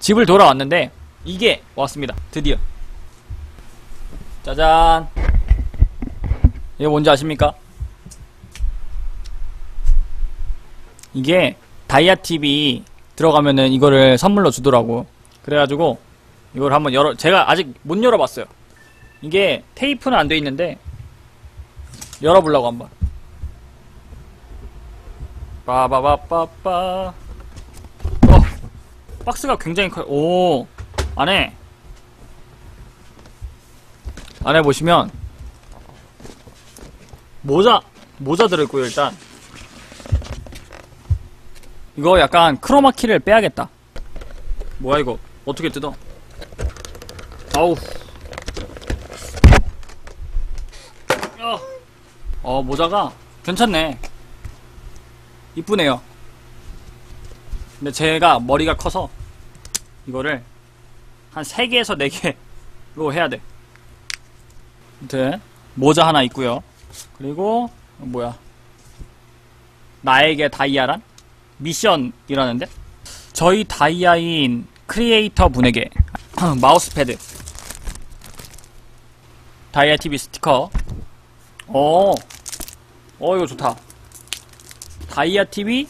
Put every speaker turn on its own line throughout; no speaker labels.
집을 돌아왔는데 이게 왔습니다. 드디어. 짜잔. 이게 뭔지 아십니까? 이게 다이아 TV 들어가면은 이거를 선물로 주더라고. 그래가지고 이걸 한번 열어 제가 아직 못 열어봤어요. 이게 테이프는 안 돼 있는데 열어보려고 한번. 빠바바빠빠. 어, 박스가 굉장히 커요. 오, 안에 안에 보시면 모자 모자 들어있고요. 일단 이거 약간 크로마키를 빼야겠다. 뭐야 이거? 어떻게 뜯어? 아우. 야. 어 모자가 괜찮네. 이쁘네요. 근데 제가 머리가 커서 이거를 한 3개에서 4개로 해야 돼. 아무튼 모자 하나 있고요. 그리고 뭐야? 나에게 다이아란 미션이라는데 저희 다이아인 크리에이터 분에게 마우스패드 다이아 TV 스티커 어, 어 이거 좋다. 다이아 TV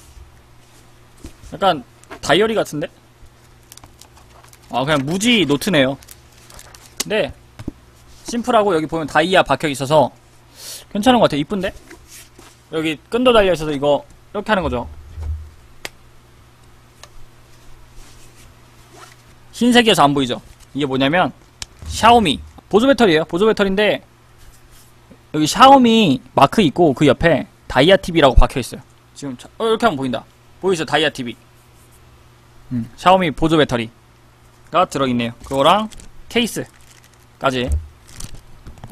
약간 다이어리 같은데? 아 그냥 무지 노트네요. 근데 심플하고 여기 보면 다이아 박혀 있어서 괜찮은 것 같아. 이쁜데? 여기 끈도 달려 있어서 이거 이렇게 하는 거죠. 흰색이어서 안 보이죠? 이게 뭐냐면 샤오미 보조 배터리예요. 보조 배터리인데 여기 샤오미 마크 있고 그 옆에 다이아 TV라고 박혀 있어요. 지금 자- 어, 이렇게 하면 보인다. 보이죠? 다이아 TV. 음, 샤오미 보조 배터리 가 들어있네요. 그거랑 케이스까지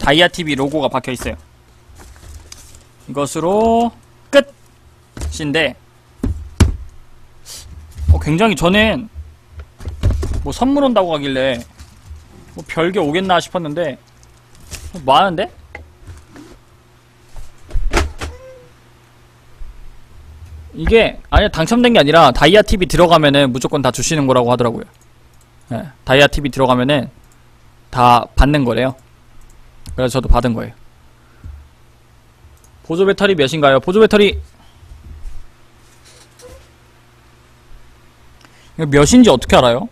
다이아 TV 로고가 박혀 있어요. 이것으로 끝인데 어, 굉장히 저는 뭐 선물 온다고 하길래 뭐 별게 오겠나 싶었는데 어, 많은데? 이게 아니 당첨된 게 아니라 다이아 TV 들어가면은 무조건 다 주시는 거라고 하더라고요. 예, 다이아 TV 들어가면은 다 받는 거래요. 그래서 저도 받은 거예요. 보조 배터리 몇인가요? 보조 배터리 이거 몇인지 어떻게 알아요?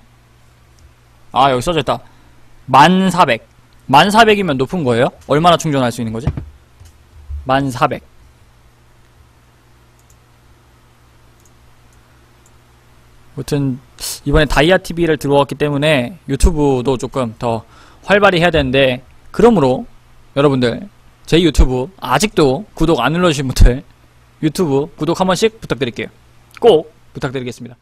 아 여기 써져 있다. 1400. 1400이면 높은 거예요? 얼마나 충전할 수 있는 거지? 1400. 아무튼 이번에 다이아 TV를 들어왔기 때문에 유튜브도 조금 더 활발히 해야 되는데 그러므로 여러분들 제 유튜브 아직도 구독 안 눌러주신 분들 유튜브 구독 한 번씩 부탁드릴게요. 꼭 부탁드리겠습니다.